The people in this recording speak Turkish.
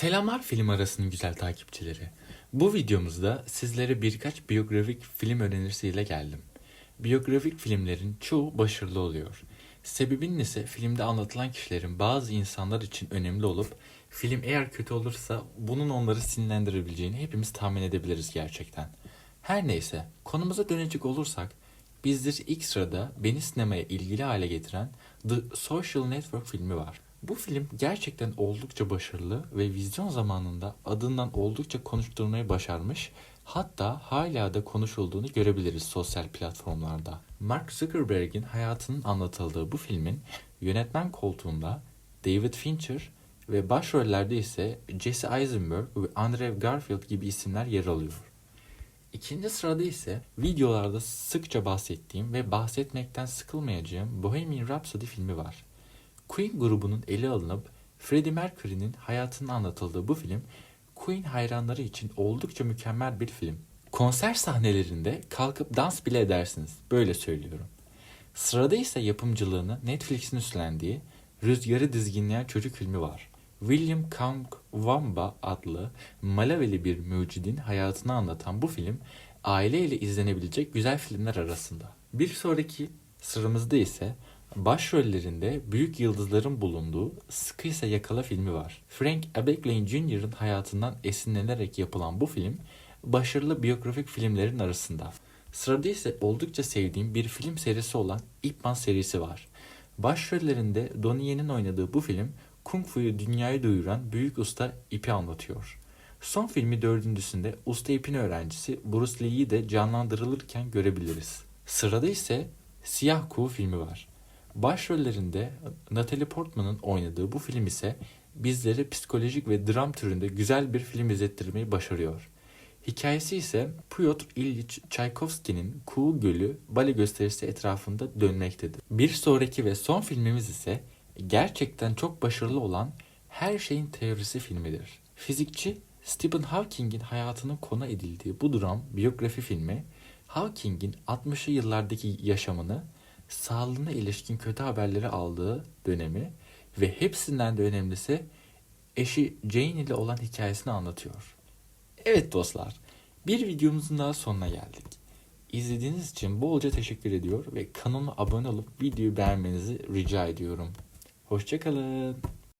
Selamlar film arasının güzel takipçileri. Bu videomuzda sizlere birkaç biyografik film önerisiyle geldim. Biyografik filmlerin çoğu başarılı oluyor. Sebebinin ise filmde anlatılan kişilerin bazı insanlar için önemli olup film eğer kötü olursa bunun onları sinirlendirebileceğini hepimiz tahmin edebiliriz gerçekten. Her neyse konumuza dönecek olursak bizdir ilk sırada beni sinemaya ilgili hale getiren The Social Network filmi var. Bu film gerçekten oldukça başarılı ve vizyon zamanında adından oldukça konuşturmayı başarmış. Hatta hala da konuşulduğunu görebiliriz sosyal platformlarda. Mark Zuckerberg'in hayatının anlatıldığı bu filmin yönetmen koltuğunda David Fincher ve başrollerde ise Jesse Eisenberg ve Andrew Garfield gibi isimler yer alıyor. İkinci sırada ise videolarda sıkça bahsettiğim ve bahsetmekten sıkılmayacağım Bohemian Rhapsody filmi var. Queen grubunun ele alınıp Freddie Mercury'nin hayatının anlatıldığı bu film Queen hayranları için oldukça mükemmel bir film. Konser sahnelerinde kalkıp dans bile edersiniz. Böyle söylüyorum. Sırada ise yapımcılığını Netflix'in üstlendiği Rüzgarı Dizginleyen Çocuk filmi var. William Kangwamba adlı Malaveli bir mucidin hayatını anlatan bu film aile ile izlenebilecek güzel filmler arasında. Bir sonraki sıramızda ise başrollerinde büyük yıldızların bulunduğu Sıkıysa Yakala filmi var. Frank Abagnale Jr.'ın hayatından esinlenerek yapılan bu film başarılı biyografik filmlerin arasında. Sırada ise oldukça sevdiğim bir film serisi olan Ip Man serisi var. Başrollerinde Donnie Yen'in oynadığı bu film Kung Fu'yu dünyaya duyuran büyük usta Ip'i anlatıyor. Son filmi dördüncüsünde usta Ip'in öğrencisi Bruce Lee'yi de canlandırılırken görebiliriz. Sırada ise Siyah Kuğu filmi var. Başrollerinde Natalie Portman'ın oynadığı bu film ise bizlere psikolojik ve dram türünde güzel bir film izlettirmeyi başarıyor. Hikayesi ise Pyotr İlyich Tchaikovsky'nin Kuğu Gölü bale gösterisi etrafında dönmektedir. Bir sonraki ve son filmimiz ise gerçekten çok başarılı olan Her Şeyin Teorisi filmidir. Fizikçi Stephen Hawking'in hayatının konu edildiği bu dram biyografi filmi Hawking'in 60'lı yıllardaki yaşamını, sağlığına ilişkin kötü haberleri aldığı dönemi ve hepsinden de önemlisi eşi Jane ile olan hikayesini anlatıyor. Evet dostlar, bir videomuzun daha sonuna geldik. İzlediğiniz için bolca teşekkür ediyor ve kanalıma abone olup videoyu beğenmenizi rica ediyorum. Hoşçakalın.